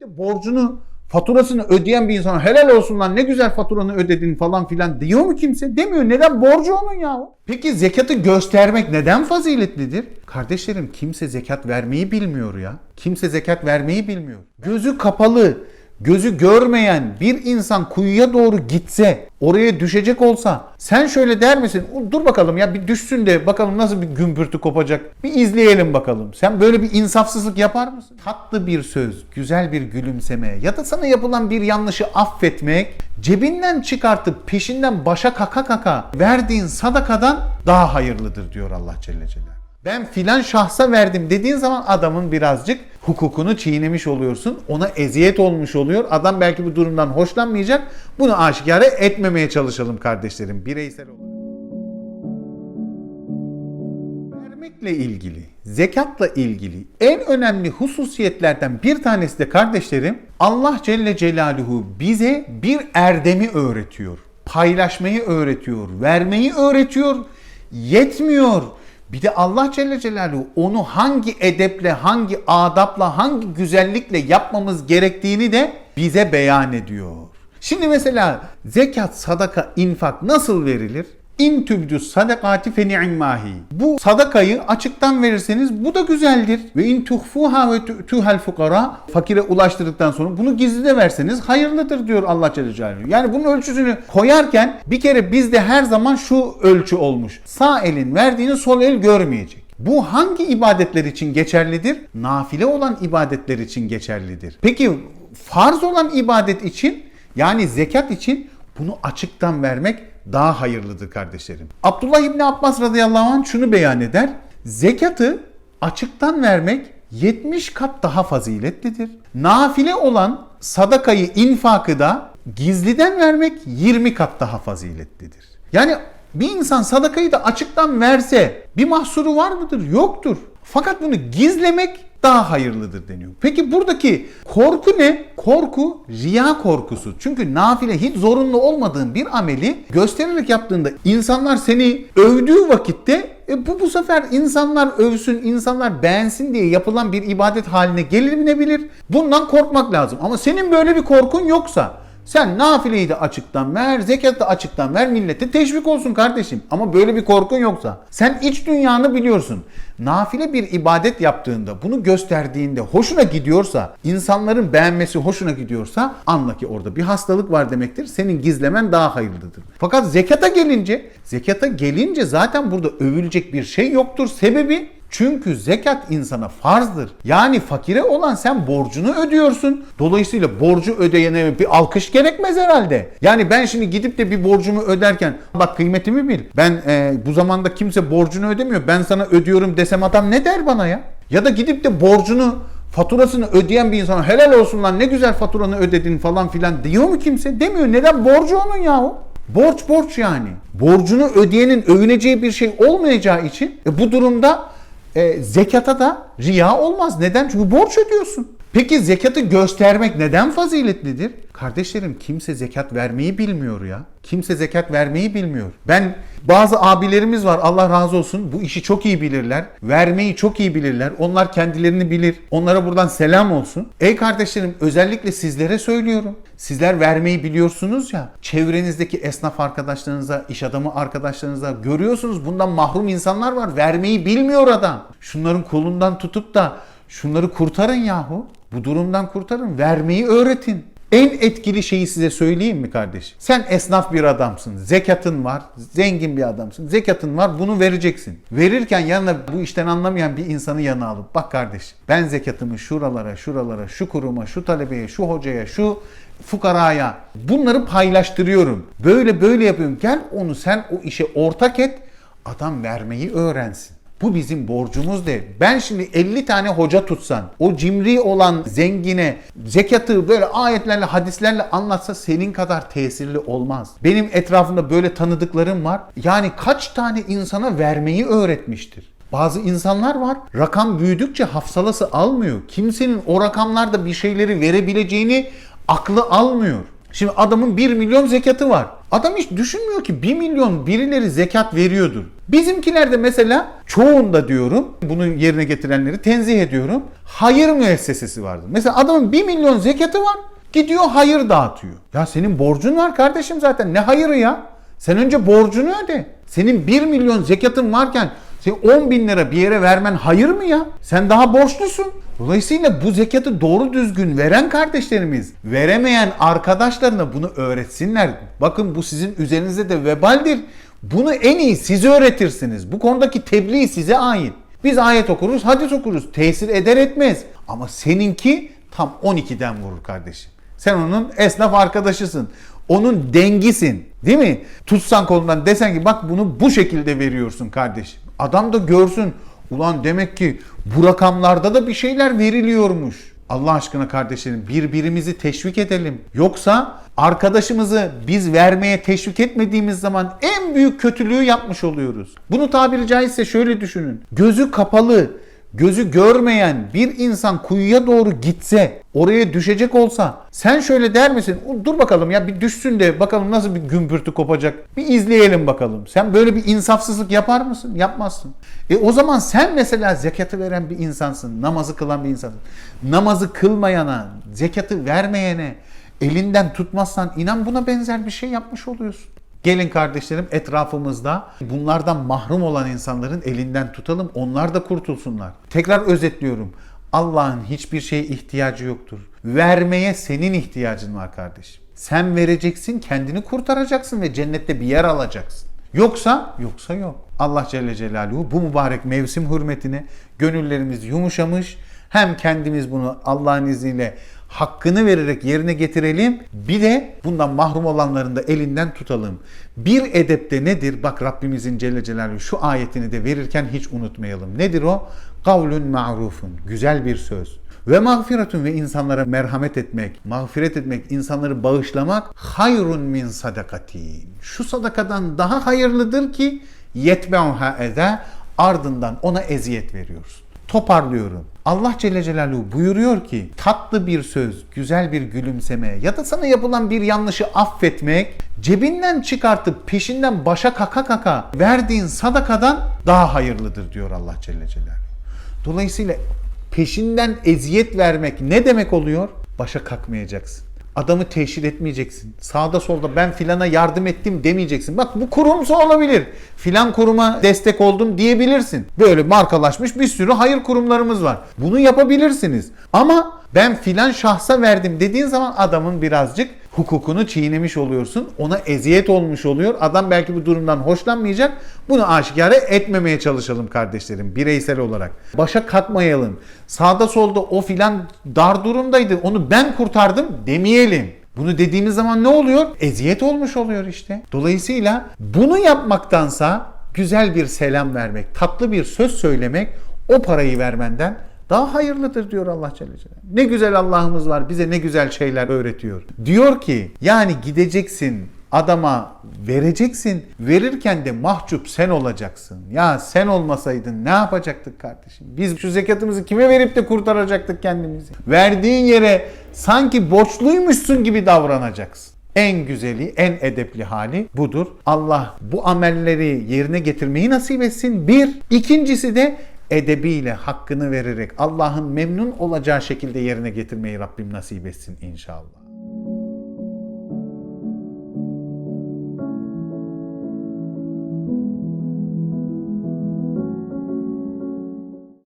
de borcunu faturasını ödeyen bir insana helal olsun lan ne güzel faturanı ödedin falan filan diyor mu kimse? Demiyor. Neden? Borcu onun ya. Peki zekatı göstermek neden faziletlidir? Kardeşlerim kimse zekat vermeyi bilmiyor ya. Kimse zekat vermeyi bilmiyor. Gözü kapalı, gözü görmeyen bir insan kuyuya doğru gitse, oraya düşecek olsa sen şöyle der misin? Dur bakalım ya bir düşsün de bakalım nasıl bir gümbürtü kopacak. Bir izleyelim bakalım. Sen böyle bir insafsızlık yapar mısın? Tatlı bir söz, güzel bir gülümseme ya da sana yapılan bir yanlışı affetmek cebinden çıkartıp peşinden başa kaka kaka verdiğin sadakadan daha hayırlıdır diyor Allah Celle Celaluhu. Ben filan şahsa verdim dediğin zaman adamın birazcık hukukunu çiğnemiş oluyorsun. Ona eziyet olmuş oluyor. Adam belki bu durumdan hoşlanmayacak. Bunu aşikare etmemeye çalışalım kardeşlerim bireysel olarak. Vermekle ilgili, zekatla ilgili en önemli hususiyetlerden bir tanesi de kardeşlerim Allah Celle Celaluhu bize bir erdemi öğretiyor. Paylaşmayı öğretiyor, vermeyi öğretiyor. Yetmiyor. Bir de Allah Celle Celaluhu onu hangi edeple, hangi adapla, hangi güzellikle yapmamız gerektiğini de bize beyan ediyor. Şimdi mesela zekat, sadaka, infak nasıl verilir? İn sadakati fe ni'mahi. Bu sadakayı açıktan verirseniz bu da güzeldir. Ve in tuhfuha ve tuhel fukara fakire ulaştırdıktan sonra bunu gizli de verseniz hayırlıdır diyor Allah Celle Celaluhu. Yani bunun ölçüsünü koyarken bir kere bizde her zaman şu ölçü olmuş. Sağ elin verdiğini sol el görmeyecek. Bu hangi ibadetler için geçerlidir? Nafile olan ibadetler için geçerlidir. Peki farz olan ibadet için yani zekat için bunu açıktan vermek daha hayırlıdır kardeşlerim. Abdullah İbni Abbas radıyallahu anh şunu beyan eder. Zekatı açıktan vermek 70 kat daha faziletlidir. Nafile olan sadakayı, infakı da gizliden vermek 20 kat daha faziletlidir. Yani bir insan sadakayı da açıktan verse bir mahsuru var mıdır? Yoktur. Fakat bunu gizlemek daha hayırlıdır deniyor. Peki buradaki korku ne? Korku riya korkusu. Çünkü nafile hiç zorunlu olmadığın bir ameli göstererek yaptığında insanlar seni övdüğü vakitte e bu bu sefer insanlar övsün, insanlar beğensin diye yapılan bir ibadet haline gelinebilir. Bundan korkmak lazım. Ama senin böyle bir korkun yoksa sen nafileyi de açıktan ver, zekatı da açıktan ver, millete teşvik olsun kardeşim. Ama böyle bir korkun yoksa, sen iç dünyanı biliyorsun. Nafile bir ibadet yaptığında, bunu gösterdiğinde hoşuna gidiyorsa, insanların beğenmesi hoşuna gidiyorsa anla ki orada bir hastalık var demektir. Senin gizlemen daha hayırlıdır. Fakat zekata gelince, zekata gelince zaten burada övülecek bir şey yoktur. Sebebi çünkü zekat insana farzdır. Yani fakire olan sen borcunu ödüyorsun. Dolayısıyla borcu ödeyene bir alkış gerekmez herhalde. Yani ben şimdi gidip de bir borcumu öderken bak kıymetimi bil. Ben e, bu zamanda kimse borcunu ödemiyor. Ben sana ödüyorum desem adam ne der bana ya? Ya da gidip de borcunu faturasını ödeyen bir insana helal olsun lan ne güzel faturanı ödedin falan filan diyor mu kimse? Demiyor. Neden? Borcu onun yahu. Borç borç yani. Borcunu ödeyenin övüneceği bir şey olmayacağı için e, bu durumda e, zekata da riya olmaz. Neden? Çünkü borç ödüyorsun. Peki zekatı göstermek neden faziletlidir? Kardeşlerim kimse zekat vermeyi bilmiyor ya. Kimse zekat vermeyi bilmiyor. Ben bazı abilerimiz var Allah razı olsun bu işi çok iyi bilirler. Vermeyi çok iyi bilirler. Onlar kendilerini bilir. Onlara buradan selam olsun. Ey kardeşlerim özellikle sizlere söylüyorum. Sizler vermeyi biliyorsunuz ya. Çevrenizdeki esnaf arkadaşlarınıza, iş adamı arkadaşlarınıza görüyorsunuz. Bundan mahrum insanlar var. Vermeyi bilmiyor adam. Şunların kolundan tutup da şunları kurtarın yahu. Bu durumdan kurtarın. Vermeyi öğretin. En etkili şeyi size söyleyeyim mi kardeşim? Sen esnaf bir adamsın. Zekatın var. Zengin bir adamsın. Zekatın var. Bunu vereceksin. Verirken yanına bu işten anlamayan bir insanı yanına alıp bak kardeşim ben zekatımı şuralara, şuralara, şu kuruma, şu talebeye, şu hocaya, şu fukaraya bunları paylaştırıyorum. Böyle böyle yapıyorum. Gel onu sen o işe ortak et. Adam vermeyi öğrensin. Bu bizim borcumuz de. Ben şimdi 50 tane hoca tutsan, o cimri olan zengine zekatı böyle ayetlerle, hadislerle anlatsa senin kadar tesirli olmaz. Benim etrafımda böyle tanıdıklarım var. Yani kaç tane insana vermeyi öğretmiştir. Bazı insanlar var rakam büyüdükçe hafsalası almıyor. Kimsenin o rakamlarda bir şeyleri verebileceğini aklı almıyor. Şimdi adamın 1 milyon zekatı var. Adam hiç düşünmüyor ki 1 milyon birileri zekat veriyordur. Bizimkilerde mesela çoğunda diyorum bunu yerine getirenleri tenzih ediyorum. Hayır müessesesi vardır. Mesela adamın 1 milyon zekatı var gidiyor hayır dağıtıyor. Ya senin borcun var kardeşim zaten ne hayırı ya? Sen önce borcunu öde. Senin 1 milyon zekatın varken sen 10 bin lira bir yere vermen hayır mı ya? Sen daha borçlusun. Dolayısıyla bu zekatı doğru düzgün veren kardeşlerimiz, veremeyen arkadaşlarına bunu öğretsinler. Bakın bu sizin üzerinize de vebaldir. Bunu en iyi siz öğretirsiniz. Bu konudaki tebliğ size ait. Biz ayet okuruz, hadis okuruz. Tesir eder etmez. Ama seninki tam 12'den vurur kardeşim. Sen onun esnaf arkadaşısın. Onun dengisin. Değil mi? Tutsan kolundan desen ki bak bunu bu şekilde veriyorsun kardeşim. Adam da görsün. Ulan demek ki bu rakamlarda da bir şeyler veriliyormuş. Allah aşkına kardeşlerim birbirimizi teşvik edelim. Yoksa arkadaşımızı biz vermeye teşvik etmediğimiz zaman en büyük kötülüğü yapmış oluyoruz. Bunu tabiri caizse şöyle düşünün. Gözü kapalı, gözü görmeyen bir insan kuyuya doğru gitse, oraya düşecek olsa sen şöyle der misin? Dur bakalım ya bir düşsün de bakalım nasıl bir gümbürtü kopacak. Bir izleyelim bakalım. Sen böyle bir insafsızlık yapar mısın? Yapmazsın. E o zaman sen mesela zekatı veren bir insansın. Namazı kılan bir insansın. Namazı kılmayana, zekatı vermeyene elinden tutmazsan inan buna benzer bir şey yapmış oluyorsun. Gelin kardeşlerim etrafımızda bunlardan mahrum olan insanların elinden tutalım. Onlar da kurtulsunlar. Tekrar özetliyorum. Allah'ın hiçbir şeye ihtiyacı yoktur. Vermeye senin ihtiyacın var kardeşim. Sen vereceksin, kendini kurtaracaksın ve cennette bir yer alacaksın. Yoksa, yoksa yok. Allah Celle Celaluhu bu mübarek mevsim hürmetine gönüllerimiz yumuşamış. Hem kendimiz bunu Allah'ın izniyle hakkını vererek yerine getirelim. Bir de bundan mahrum olanların da elinden tutalım. Bir edepte nedir? Bak Rabbimizin Celle Celaluhu şu ayetini de verirken hiç unutmayalım. Nedir o? Kavlun ma'rufun. Güzel bir söz. Ve mağfiretun ve insanlara merhamet etmek, mağfiret etmek, insanları bağışlamak hayrun min sadakatin. Şu sadakadan daha hayırlıdır ki yetbe'uha ede ardından ona eziyet veriyorsun. Toparlıyorum. Allah Celle Celaluhu buyuruyor ki tatlı bir söz, güzel bir gülümseme ya da sana yapılan bir yanlışı affetmek cebinden çıkartıp peşinden başa kaka kaka verdiğin sadakadan daha hayırlıdır diyor Allah Celle Celaluhu. Dolayısıyla peşinden eziyet vermek ne demek oluyor? Başa kalkmayacaksın. Adamı teşhir etmeyeceksin. Sağda solda ben filana yardım ettim demeyeceksin. Bak bu kurumsa olabilir. Filan kuruma destek oldum diyebilirsin. Böyle markalaşmış bir sürü hayır kurumlarımız var. Bunu yapabilirsiniz. Ama ben filan şahsa verdim dediğin zaman adamın birazcık hukukunu çiğnemiş oluyorsun. Ona eziyet olmuş oluyor. Adam belki bu durumdan hoşlanmayacak. Bunu aşikare etmemeye çalışalım kardeşlerim bireysel olarak. Başa katmayalım. Sağda solda o filan dar durumdaydı. Onu ben kurtardım demeyelim. Bunu dediğimiz zaman ne oluyor? Eziyet olmuş oluyor işte. Dolayısıyla bunu yapmaktansa güzel bir selam vermek, tatlı bir söz söylemek o parayı vermenden daha hayırlıdır diyor Allah Celle Celaluhu. Ne güzel Allah'ımız var bize ne güzel şeyler öğretiyor. Diyor ki yani gideceksin adama vereceksin. Verirken de mahcup sen olacaksın. Ya sen olmasaydın ne yapacaktık kardeşim? Biz şu zekatımızı kime verip de kurtaracaktık kendimizi? Verdiğin yere sanki borçluymuşsun gibi davranacaksın. En güzeli, en edepli hali budur. Allah bu amelleri yerine getirmeyi nasip etsin. Bir. İkincisi de edebiyle hakkını vererek Allah'ın memnun olacağı şekilde yerine getirmeyi Rabbim nasip etsin inşallah.